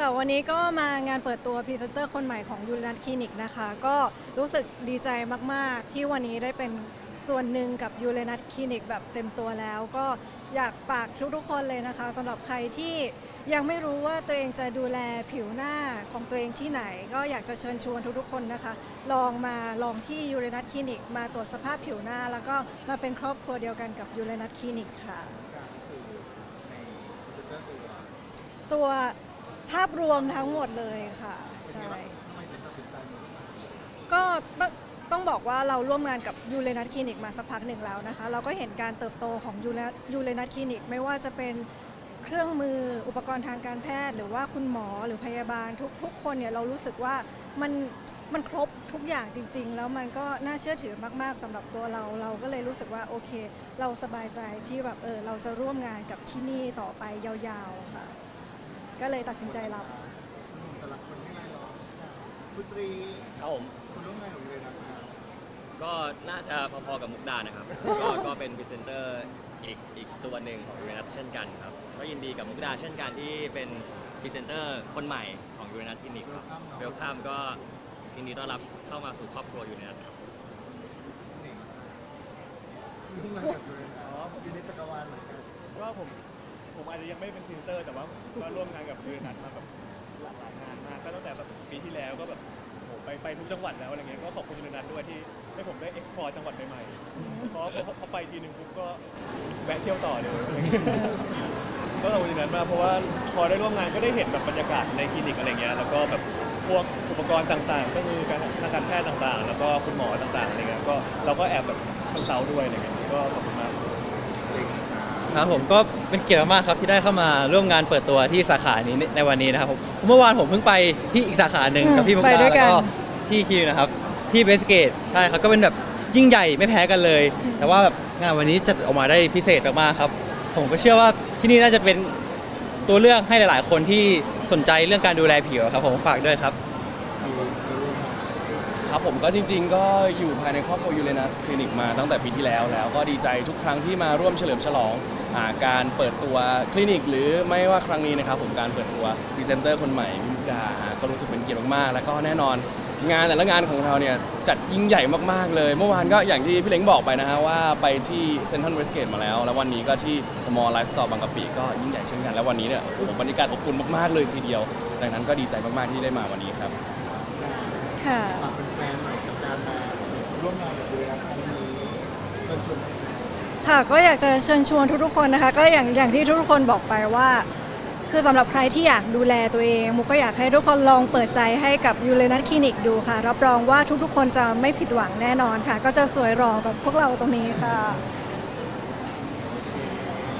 ค่ะวันนี้ก็มางานเปิดตัวพรีเซนเตอร์คนใหม่ของยูรันคลินิกนะคะ ก็รู้สึกดีใจมาก ๆ ที่วันนี้ได้เป็นส่วนหนึ่งกับยูเรนัทคลินิกแบบเต็มตัวแล้ว ก็อยากฝากทุกๆคนเลยนะคะสำหรับใครที่ยังไม่รู้ว่าตัวเองจะดูแลผิวหน้าของตัวเองที่ไหน ก็อยากจะเชิญชวนทุกๆคนนะคะ ลองมาลองที่ยูเรนัทคลินิกมาตรวจสภาพผิวหน้า แล้วก็มาเป็นครอบครัวเดียวกันกับยูเรนัทคลินิกค่ะ ตัว ภาพรวมทั้งหมดเลยค่ะ ใช่ ก็ต้องบอกว่าเราร่วมงานกับยูเรนัทคลินิกมาสักพักหนึ่งแล้วนะคะ เราก็เห็นการเติบโตของยูเรยูเรนัทคลินิก ไม่ว่าจะเป็นเครื่องมืออุปกรณ์ทางการแพทย์ หรือว่าคุณหมอหรือพยาบาลทุกทุกคนเนี่ยเรารู้สึกว่ามันมันครบทุกอย่างจริง ๆ แล้วมันก็น่าเชื่อถือมาก ๆสำหรับตัวเราเราก็เลยรู้สึกว่าโอเค เราสบายใจที่แบบเออเราจะร่วมงานกับที่นี่ต่อไปยาวๆค่ะ ก็เลยตัดสินใจรับ แต่ละคนไม่ไล่หรอกคุณตรีครับผม คุณร่วมงานของยูเรนัทนะครับ ก็น่าจะพอๆกับมุกดานะครับ ก็ก็เป็นพรีเซนเตอร์อีกอีกตัวหนึ่งของยูเรนัทเช่นกันครับ ก็ยินดีกับมุกดาเช่นกันที่เป็นพรีเซนเตอร์คนใหม่ของยูเรนัทคลินิกครับเวลคัมก็ยินดีต้อนรับเข้ามาสู่ครอบครัวยูเรนัทครับนี่ร่วมงานกับยูเรนัทอยู่ในจักรวาลเหมือนกันก็ผม ผมอาจจะยังไม่เป็นพรีนเตอร์ แต่ว่าก็ร่วมงานกับยูเรนัทมาแบบหลากหลายงานมากก็ตั้งแต่แบบปีที่แล้วก็แบบโหไปไปทุกจังหวัดแล้วอะไรเงี้ยก็ขอบคุณยูเรนัทด้วยที่ให้ผมได้เอ็กซ์พอร์ตจังหวัดใหม่ๆเพราะพอพอไปทีหนึ่งปุ๊บก็แวะเที่ยวต่อเลยอะไรเงี้ยก็ขอบคุณยูเรนัทมากเพราะว่าพอได้ร่วมงานก็ได้เห็นแบบบรรยากาศในคลินิกอะไรเงี้ยแล้วก็แบบพวกอุปกรณ์ต่างๆ ก็คือการทางการแพทย์ต่างๆ แล้วก็คุณหมอต่างๆอะไรเงี้ยก็เราก็แอบแบบคอนซัลท์ด้วยอะไรเงี้ยก็ขอบคุณมาก ครับผมก็เป็นเกียรติมากๆครับที่ได้เข้ามาร่วมงานเปิดตัวที่สาขานี้ในวันนี้นะครับผมเมื่อวานผมเพิ่งไปที่อีกสาขาหนึ่งอืมกับพี่มุกไปดาด้แล้ววยกัน ก็พี่คิวนะครับที่เบสเกตใช่ครับก็เป็นแบบยิ่งใหญ่ไม่แพ้กันเลย แต่ว่าแบบงานวันนี้จัดออกมาได้พิเศษมากๆครับ ผมก็เชื่อว่าที่นี่น่าจะเป็นตัวเลือกให้หลาย ๆ คนที่สนใจเรื่องการดูแลผิวครับผมฝากด้วยครับ ครับผมก็จริง ๆ ก็อยู่ภายในครอบครัวยูเรนัสคลินิกมาตั้งแต่ปีที่แล้วแล้วก็ดีใจทุกครั้งที่มาร่วมเฉลิมฉลองอาการเปิดตัวคลินิก หรือไม่ว่าครั้งนี้นะครับผมการเปิดตัวพรีเซนเตอร์คนใหม่พิมดาฮะก็รู้สึกเป็นเกียรติมากๆ แล้วก็แน่นอน งานแต่ละงานของเราเนี่ยจัดยิ่งใหญ่มากๆเลย เมื่อวานก็อย่างที่พี่เล้งบอกไปนะฮะว่าไปที่เซนทรัลเวสเกตมาแล้ว แล้ววันนี้ก็ที่มอลล์ไลฟ์สตอร์บางกะปิก็ยิ่งใหญ่เช่นกันแล้ววันนี้เนี่ยโอ้โหบรรยากาศอบอุ่นมากๆเลยทีเดียว ดังนั้นก็ดีใจมากๆที่ได้มาวันนี้ครับ ค่ะ ฝากเป็นแฟนๆหน่อยกับการมาร่วมงานกับยูเรนัทครั้งนี้เชิญชวนแฟนค่ะก็อยากจะเชิญชวนทุกๆคนนะคะ ก็อย่างอย่างที่ทุกๆคนบอกไปว่า คือสำหรับใครที่อยากดูแลตัวเองมุกก็อยากให้ทุกคนลองเปิดใจให้กับยูเรนัทคลินิกดูค่ะ รับรองว่าทุกๆคนจะไม่ผิดหวังแน่นอนค่ะ ก็จะสวยหล่อแบบพวกเราตรงนี้ค่ะ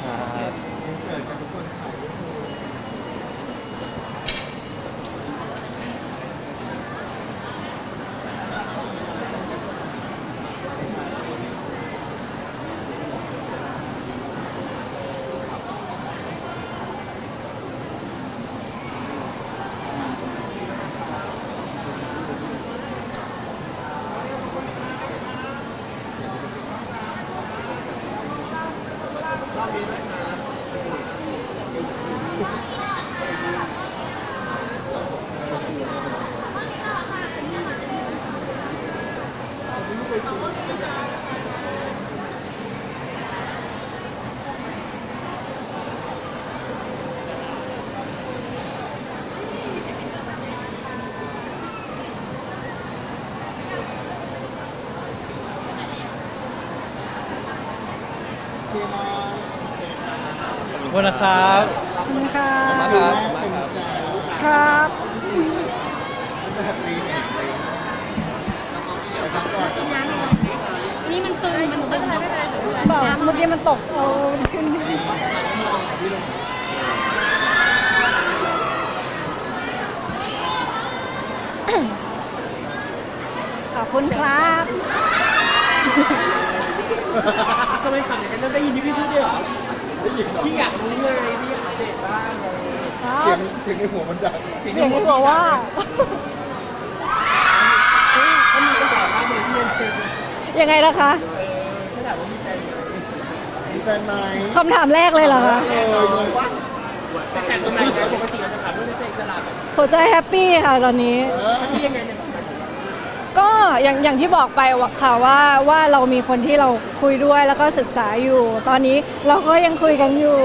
อินเสิร์ตกันทุกคนถ่ายรูปคู่ พี่น้อง ขอบ คุณนะครับขอบคุณค่ะแม่เป็นใจครับแบบรีเมคเลยไปพักก่อนนี่มันตึง มันตึงบอกเมื่อกี้มันตกเอาขึ้นขอบคุณครับทำไมขับอย่างนั้นได้ยินที่พี่พูดด้วยเหรอ ได้ยินเหรอพี่อยากรู้ไงพี่อยากอัปเดตบ้างอะไรอย่างเงี้ยเสียงเสียงในหัวมันดังเสียงที่บอกว่าถ้ามีกระแสมากเลยพี่เลยยังไงนะคะถ้าถามว่ามีแฟนไหมมีแฟนไหมคำถามแรกเลยเหรอคะเออยังไงวะแต่แต่ตรงไหนนะปกติเราจะถามเรื่องในอิสระแบบหัวใจแฮปปี้ค่ะตอนนี้พี่ยังไงในแบบไหน ก็อย่างอย่างที่บอกไปว่าค่ะว่าว่าเรามีคนที่เราคุยด้วยแล้วก็ศึกษาอยู่ ตอนนี้เราก็ยังคุยกันอยู่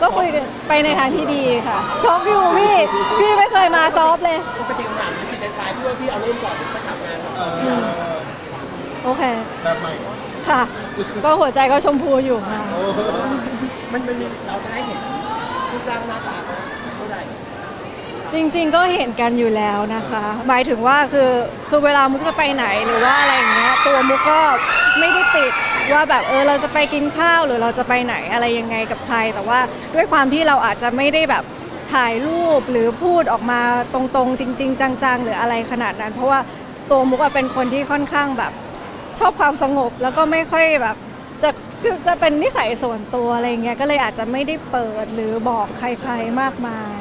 ก็คุยกันไปในทางที่ดีค่ะช็อกอยู่พี่พี่ไม่เคยมาซอฟต์เลยปกติคำถามที่เป็นท้ายพี่ว่าพี่เอาเริ่มก่อนหรือไปถามงานก่อนเออโอเค แบบใหม่ค่ะ ก็หัวใจก็ชมพูอยู่ค่ะโอ้มันมันมีเราได้เห็นรูปร่างหน้าตาเขาเท่าไหร่ จริงๆก็เห็นกันอยู่แล้วนะคะ หมายถึงว่าคือคือเวลามุกจะไปไหนหรือว่าอะไรอย่างเงี้ยตัวมุกก็ไม่ได้ปิดว่าแบบเออเราจะไปกินข้าวหรือเราจะไปไหนอะไรยังไงกับใคร แต่ว่าด้วยความที่เราอาจจะไม่ได้แบบถ่ายรูปหรือพูดออกมาตรงๆ จริง ๆ จังๆ หรืออะไรขนาดนั้น เพราะว่าตัวมุกเป็นคนที่ค่อนข้างแบบชอบความสงบแล้วก็ไม่ค่อยแบบจะคือจะเป็นนิสัยส่วนตัวอะไรเงี้ยก็เลยอาจจะไม่ได้เปิดหรือบอกใครๆมากมาย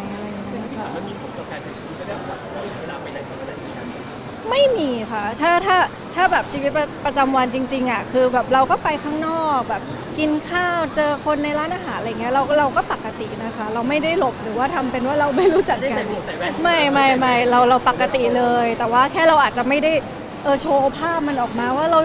ไม่มีค่ะ ถ้าถ้าถ้าแบบชีวิตประประจำวันจริงๆอะคือแบบเราก็ไปข้างนอกแบบกินข้าวเจอคนในร้านอาหารอะไรเงี้ยเราเราก็ปกตินะคะ เราไม่ได้หลบหรือว่าทำเป็นว่าเราไม่รู้จักได้กัใส่นหมวกใส่แว่นไม่ไม่ไม่เราเราปกติเลย แต่ว่าแค่เราอาจจะไม่ได้เออโชว์ภาพมันออกมาว่าเรา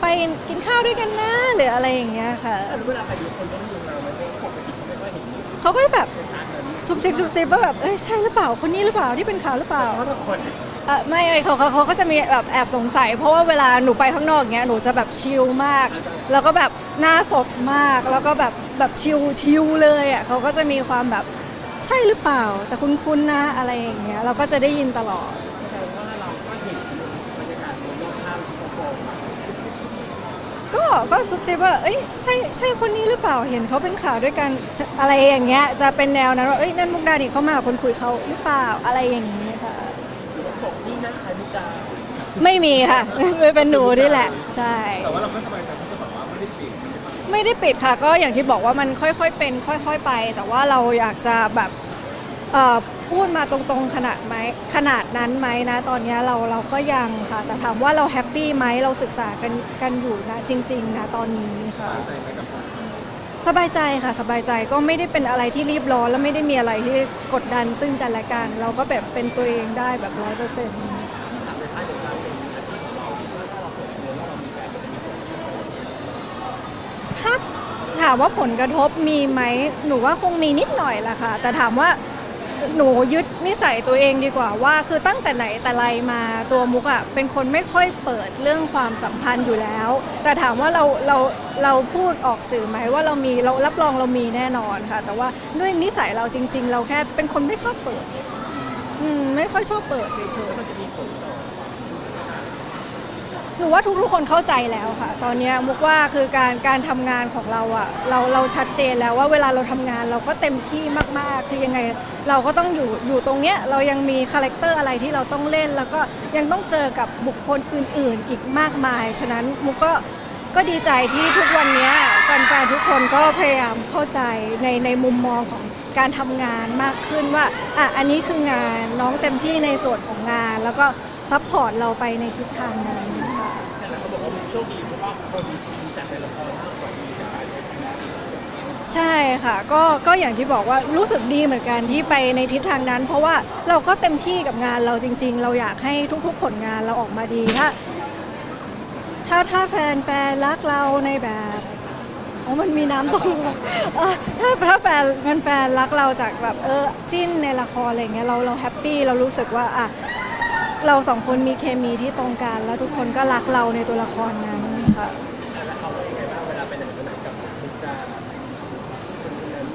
ไปกินข้าวด้วยกันนะหรืออะไรอย่างเงี้ยค่ะถ้าเวลาใครดูคนต้องดูเรามันไม่ปกติเขาไม่ค่อยเห็นเขาก็แบบเป็นทางนั้นซุบซิบซุบซิบว่าแบบเอ้ยใช่หรือเปล่าคนนี้หรือเปล่าที่เป็นข่าวหรือเปล่า อ่อไม่ไม่เขาเขาเขาก็จะมีแบบแอบสงสัย เพราะว่าเวลาหนูไปข้างนอกเงี้ยหนูจะแบบชิลมาก แล้วก็แบบหน้าสดมาก แล้วก็แบบแบบชิลชิลเลยอะเขาก็จะมีความแบบใช่หรือเปล่า แต่คุณคุณนะอะไรอย่างเงี้ยเราก็จะได้ยินตลอด แสดงว่าเราก็เห็นบรรยากาศรอบข้างที่เขาบอกก็ก็ซุบซิบว่าเอ้ยใช่ใช่คนนี้หรือเปล่าเห็นเขาเป็นข่าวด้วยกันอะไรอย่างเงี้ยจะเป็นแนวนั้นว่าเอ้ยนั่นมุกดาดิเขามากับคนคุยเขาหรือเปล่าอะไรอย่างเงี้ยค่ะ หรือว่าบอก นี่นะชายมุกดาไม่มีค่ะ เป็นหนูนี่แหละ ใช่ แต่ว่าเราก็สบายใจที่จะแบบว่าไม่ได้ปิดไม่ได้ปิดไม่ได้ปิดค่ะ ก็อย่างที่บอกว่ามันค่อยๆเป็น ค่อย ๆไป แต่ว่าเราอยากจะแบบเอ่อพูดมาตรงๆขนาดไหมขนาดนั้นไหมนะ ตอนเนี้ยเราเราก็ยังค่ะ แต่ถามว่าเราแฮปปี้ไหมเราศึกษากันกันอยู่นะจริงๆนะตอนนี้ค่ะ ใจไหมกับผมสบายใจค่ะสบายใจก็ไม่ได้เป็นอะไรที่รีบร้อน และไม่ได้มีอะไรที่กดดันซึ่งกันและกัน เราก็แบบเป็นตัวเองได้แบบร้อยเปอร์เซ็นต์ ถามในท้ายของการเป็นอาชีพของเราคิดว่าถ้าเราเปิดตัวแล้วเรามีแฟนมันจะมีผลถ้าถามว่าผลกระทบมีไหมหนูว่าคงมีนิดหน่อยแหละค่ะ แต่ถามว่าหนูยึดนิสัยตัวเองดีกว่าว่า คือตั้งแต่ไหนแต่ไรมาตัวมุกอะเป็นคนไม่ค่อยเปิดเรื่องความสัมพันธ์อยู่แล้ว แต่ถามว่าเราเราเราพูดออกสื่อไหมว่าเรามีเรารับรองเรามีแน่นอนค่ะ แต่ว่าด้วยนิสัยเราจริง ๆ เราแค่เป็นคนไม่ชอบเปิด อืมไม่ค่อยชอบเปิดเฉยๆ มันจะมีผลต่อ หนูว่าทุกๆคนเข้าใจแล้วค่ะ ตอนนี้มุกว่าคือการการทำงานของเราอะเราเราชัดเจนแล้วว่าเวลาเราทำงานเราก็เต็มที่มากๆ คือยังไงเราก็ต้องอยู่อยู่ตรงเนี้ยเรายังมีคาแรคเตอร์อะไรที่เราต้องเล่น แล้วก็ยังต้องเจอกับบุคคลอื่นๆ อีกมากมาย ฉะนั้นมุกก็ก็ดีใจที่ทุกวันนี้แฟนๆทุกคนก็พยายามเข้าใจในในมุมมองของการทำงานมากขึ้นว่าอะอันนี้คืองานน้องเต็มที่ในส่วนของงาน แล้วก็ซัพพอร์ตเราไปในทิศทางนั้น โชคดีเพราะว่าคนจากในละครมากกว่าจากการใช้ชีวิตจริงใช่ค่ะก็ก็อย่างที่บอกว่ารู้สึกดีเหมือนกันที่ไปในทิศทางนั้น เพราะว่าเราก็เต็มที่กับงานเราจริง ๆ เราอยากให้ทุกๆ ผลงานเราออกมาดีถ้าถ้าถ้าแฟนแฟนรักเราในแบบอ๋อมันมีน้ำตกลงถ้าถ้าแฟนแฟนแฟนรักเราจากแบบเออจิ้นในละครอะไรเงี้ยเราเราแฮปปี้เรารู้สึกว่าอะ เราสองคนมีเคมีที่ตรงกัน แล้วทุกคนก็รักเราในตัวละครนั้นค่ะแต่ละเขาว่ายังไงบ้างเวลาไปไหนมาไหนกับมุกดาคนคนนั้น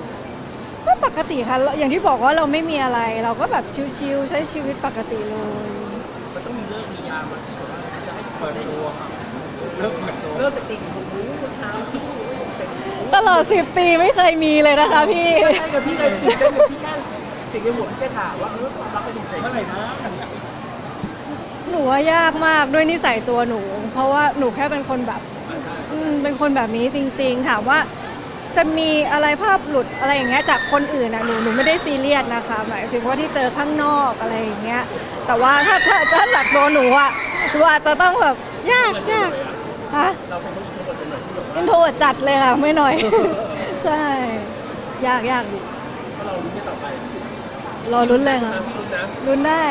ก็ปกติค่ะอย่างที่บอกว่าเราไม่มีอะไร เราก็แบบชิลๆใช้ชีวิตปกติเลย มันต้องมีเลิกมียามมาที่แบบว่าจะให้เปิดตัวครับเริ่มเปิดตัวเริ่มจากติ่งหูคนเท้าที่เป็นตลอด10ปีไม่เคยมีเลยนะคะพี่ใช่กับพี่เลยติ่งกันพี่แค่สิ่งในหัวพี่แค่ถามว่าเออความรักเป็นยังไงเมื่อไหร่นะ หนูว่ายากมากด้วยนิสัยตัวหนู เพราะว่าหนูแค่เป็นคนแบบอืมเป็นคนแบบนี้จริง ๆ ถามว่าจะมีอะไรภาพหลุดอะไรอย่างเงี้ยจากคนอื่นนะหนูหนูไม่ได้ซีเรียสนะคะหมายถึงว่าที่เจอข้างนอกอะไรอย่างเงี้ยแต่ว่าถ้าถ้าถ้าจากตัวหนูอะหนูอาจจะต้องแบบยากยากฮะเราเป็นคนอินโทรเวิร์ตเป็นหน่อยที่แบบว่าอินโทรจัดเลยค่ะไม่หน่อย ใช่แยากยากอยู่ก็เราลุ้นกันต่อไปรอลุ้นเลยค่ะนะพี่ลุ้นนะ ลุ้นได้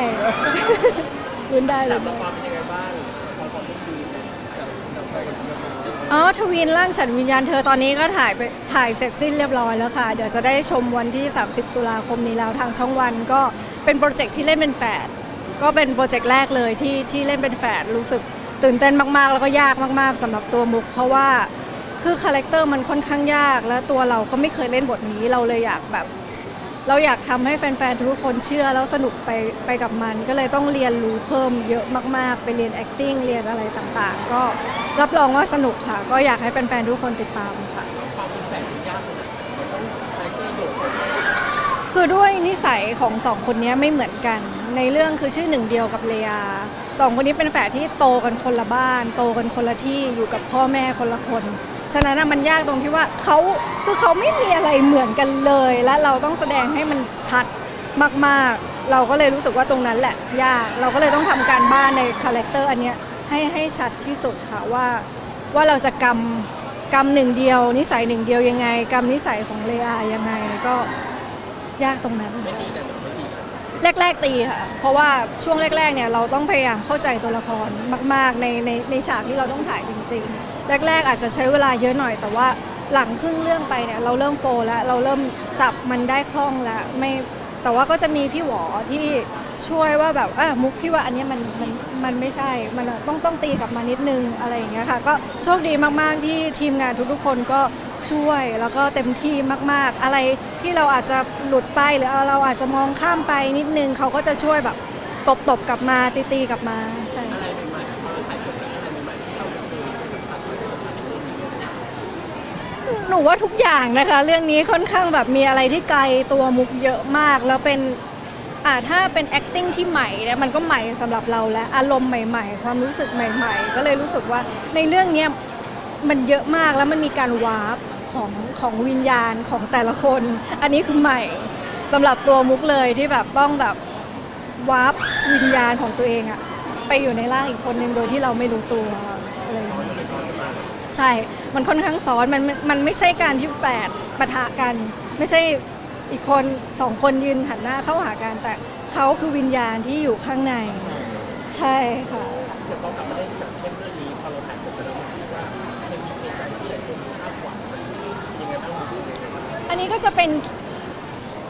ลุ้นได้แต่ลุ้นละได้ความเป็นยังไงบ้างพอความต้องดูอ๋อทวินร่างฉันวิญญาณเธอตอนนี้ก็ถ่ายไปถ่ายเสร็จสิ้นเรียบร้อยแล้วค่ะ เดี๋ยวจะได้ชมวันที่ 30 ตุลาคมนี้แล้วทางช่องวันก็เป็นโปรเจกต์ที่เล่นเป็นแฝดก็เป็นโปรเจกต์แรกเลยที่ที่เล่นเป็นแฝดรู้สึกตื่นเต้นมากๆ แล้วก็ยากมากๆสำหรับตัวมุก เพราะว่าคือคาแรคเตอร์มันค่อนข้างยาก และตัวเราก็ไม่เคยเล่นบทนี้เราเลยอยากแบบ เราอยากทำให้แฟนๆ ทุกคนเชื่อแล้วสนุกไปไปกับมัน ก็เลยต้องเรียนรู้เพิ่มเยอะมากๆ ไปเรียน acting เรียนอะไรต่างๆ ก็รับรองว่าสนุกค่ะ ก็อยากให้แฟนๆ ทุกคนติดตามค่ะความเป็นแสงยากคือด้วยนิสัยของสองคนนี้ไม่เหมือนกัน ในเรื่องคือชื่อหนึ่งเดียวกับเลียสองคนนี้เป็นแฝดที่โตกันคนละบ้าน โตกันคนละที่อยู่กับพ่อแม่คนละคน ฉะนั้นมันยากตรงที่ว่าเขาคือเขาไม่มีอะไรเหมือนกันเลย และเราต้องแสดงให้มันชัดมากๆ เราก็เลยรู้สึกว่าตรงนั้นแหละยากเราก็เลยต้องทำการบ้านในคาแรคเตอร์อันเนี้ยให้ให้ชัดที่สุดค่ะว่าว่าเราจะกำกำหนึ่งเดียว นิสัยหนึ่งเดียวยังไงกำนิสัยของเลอายังไงก็ยากตรงนั้น แรก ๆ ตีค่ะ เพราะว่าช่วงแรกๆเนี่ยเราต้องพยายามเข้าใจตัวละครมาก ๆ ในในในฉากที่เราต้องถ่ายจริง ๆ แรก ๆ อาจจะใช้เวลาเยอะหน่อย แต่ว่าหลังครึ่งเรื่องไปเนี่ยเราเริ่มโฟล์แล้วเราเริ่มจับมันได้คล่องแล้วไม่แต่ว่าก็จะมีพี่หวอที่ ช่วยว่าแบบอะมุกพี่ว่าอันเนี้ยมันมันมันไม่ใช่ มันต้องต้องตีกลับมานิดนึงอะไรอย่างเงี้ยค่ะ ก็โชคดีมากๆที่ทีมงานทุกๆคนก็ช่วยแล้วก็เต็มที่มาก ๆ อะไรที่เราอาจจะหลุดไปหรือเราอาจจะมองข้ามไปนิดนึงเขาก็จะช่วยแบบตบตบๆกลับมาตีตีๆกลับมาใช่อะไรใหม่ๆพอเราถ่ายจบแล้วอะไรใหม่ๆที่เราไม่เคยได้สัมผัสไม่ได้สัมผัสในเรื่องนี้เลยหนูว่าทุกอย่างนะคะ เรื่องนี้ค่อนข้างแบบมีอะไรที่ไกลตัวมุกเยอะมาก แล้วเป็น อ่าถ้าเป็น acting ที่ใหม่เนี่ยมันก็ใหม่สำหรับเราแล้วอารมณ์ใหม่ ๆ ความรู้สึกใหม่ ๆ ก็เลยรู้สึกว่าในเรื่องเนี้ยมันเยอะมากแล้วมันมีการวาร์ปของของวิญญาณของแต่ละคน อันนี้คือใหม่สำหรับตัวมุกเลยที่แบบต้องแบบวาร์ปวิญญาณของตัวเองอะไปอยู่ในร่างอีกคนหนึ่งโดยที่เราไม่รู้ตัวอะไรอย่างเงี้ยใช่ มันค่อนข้างซ้อนมันมันไม่ใช่การที่แฝดปะทะกัน ไม่ใช่ อีกคนสองคนยืนหันหน้าเข้าหากันแต่เขาคือวิญญาณที่อยู่ข้างใน ใช่ค่ะ เดี๋ยวพอกลับมาเล่นหนังเข้มเรื่องนี้พอเราถ่ายจบไปแล้วมันคิดว่ามันมีเหตุการณ์ที่หลายคนคาดหวังมันยังไงบ้างอันนี้ก็จะเป็น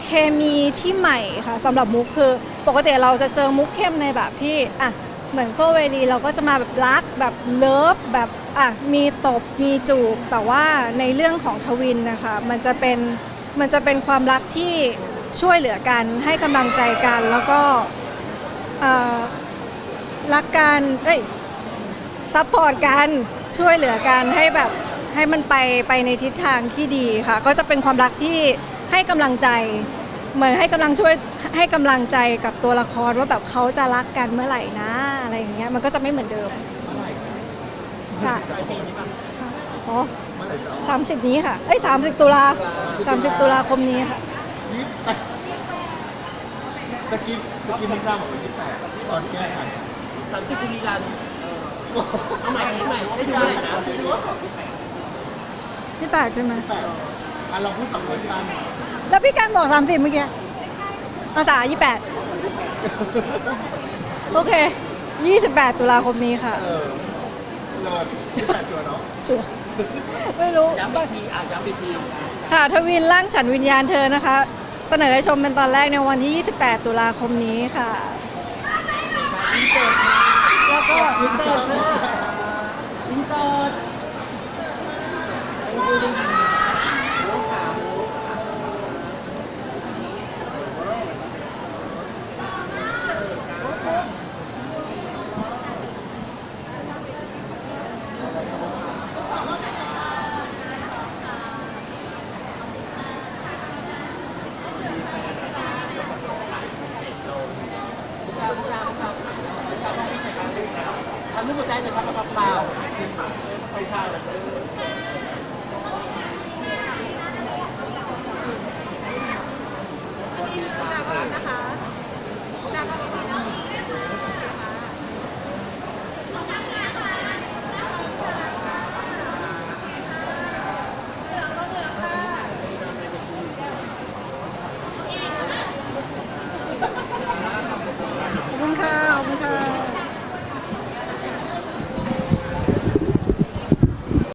เคมีที่ใหม่ค่ะสำหรับมุกคือ ปกติเราจะเจอมุกเข้มในแบบที่อะเหมือนโซเวลีเราก็จะมาแบบรักแบบเลิฟแบบอะมีตบมีจูบแต่ว่าในเรื่องของทวินนะคะ มันจะเป็น มันจะเป็นความรักที่ช่วยเหลือกันให้กำลังใจกัน แล้วก็เอ่อรักกันเอ้ยซัพพอร์ตกันช่วยเหลือกันให้แบบให้มันไปไปในทิศทางที่ดีค่ะ ก็จะเป็นความรักที่ให้กำลังใจเหมือนให้กำลังช่วยให้กำลังใจกับตัวละครว่าแบบเขาจะรักกันเมื่อไหร่นะอะไรอย่างเงี้ยมันก็จะไม่เหมือนเดิมค่ะอ๋อเมื่อไหร่จะสามสิบนี้ค่ะเอ้ยสามสิบตุลาสามสิบตุลาคมนี้ค่ะ ยี่สิบแปดตะกี้ตะกี้มุกดาบอกว่ายี่สิบแปดตอนแก้ไขสามสิบกุลีรันเอาใหม่เอาใหม่ให้ดูใหม่นะพี่แปดใช่ไหมแปดอะเราพูดสำเร็จสั้นแล้วพี่การบอกสามสิบเมื่อกี้ภาษายี่แปดโอเคยี่สิบแปดตุลาคมนี้ค่ะเออเลิศยี่สิบแปดตัวเนาะ ชัวร์ ไม่รู้ ย้ำอีกทีอะย้ำอีกทีค่ะทวินร่างฉันวิญญาณเธอนะคะ เสนอให้ชมเป็นตอนแรกในวันที่ 28 ตุลาคมนี้ค่ะ แล้วก็อินเตอร์อินเต